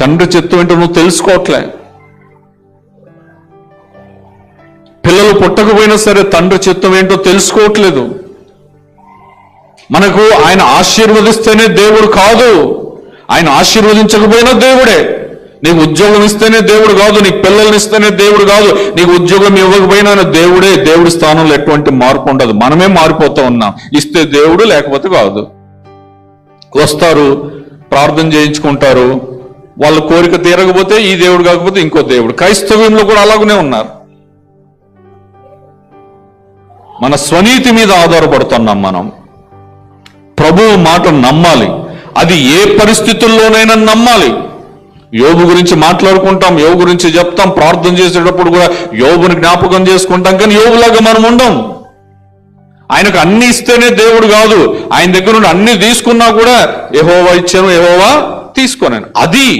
తండ్రి చిత్తం ఏంటో నువ్వు తెలుసుకోవట్లే. పిల్లలు పుట్టకపోయినా సరే తండ్రి చిత్తం ఏంటో తెలుసుకోవట్లేదు. మనకు ఆయన ఆశీర్వదిస్తేనే దేవుడు కాదు. ఆయన ఆశీర్వదించకపోయినా దేవుడే. నీకు ఉద్యోగం ఇస్తేనే దేవుడు కాదు. నీకు పిల్లల్ని ఇస్తేనే దేవుడు కాదు. నీకు ఉద్యోగం ఇవ్వకపోయినా దేవుడే. దేవుడి స్థానంలో ఎటువంటి మార్పు ఉండదు. మనమే మారిపోతూ ఉన్నాం. ఇస్తే దేవుడు లేకపోతే కాదు. వస్తారు ప్రార్థన చేయించుకుంటారు. వాళ్ళ కోరిక తీరకపోతే ఈ దేవుడు కాకపోతే ఇంకో దేవుడు. క్రైస్తవ్యంలో కూడా అలాగనే ఉన్నారు. మన స్వనీతి మీద ఆధారపడుతున్నాం మనం. ప్రభువు మాట నమ్మాలి. అది ఏ పరిస్థితుల్లోనైనా నమ్మాలి. యోగు గురించి మాట్లాడుకుంటాం యోగు గురించి చెప్తాం ప్రార్థన చేసేటప్పుడు కూడా యోగుని జ్ఞాపకం చేసుకుంటాం కానీ యోగులాగా మనం ఉండం. ఆయనకు అన్ని ఇస్తేనే దేవుడు కాదు. ఆయన దగ్గర నుండి అన్ని తీసుకున్నా కూడా ఎహోవా ఇచ్చాను ఏహోవా తీసుకోనాను. అది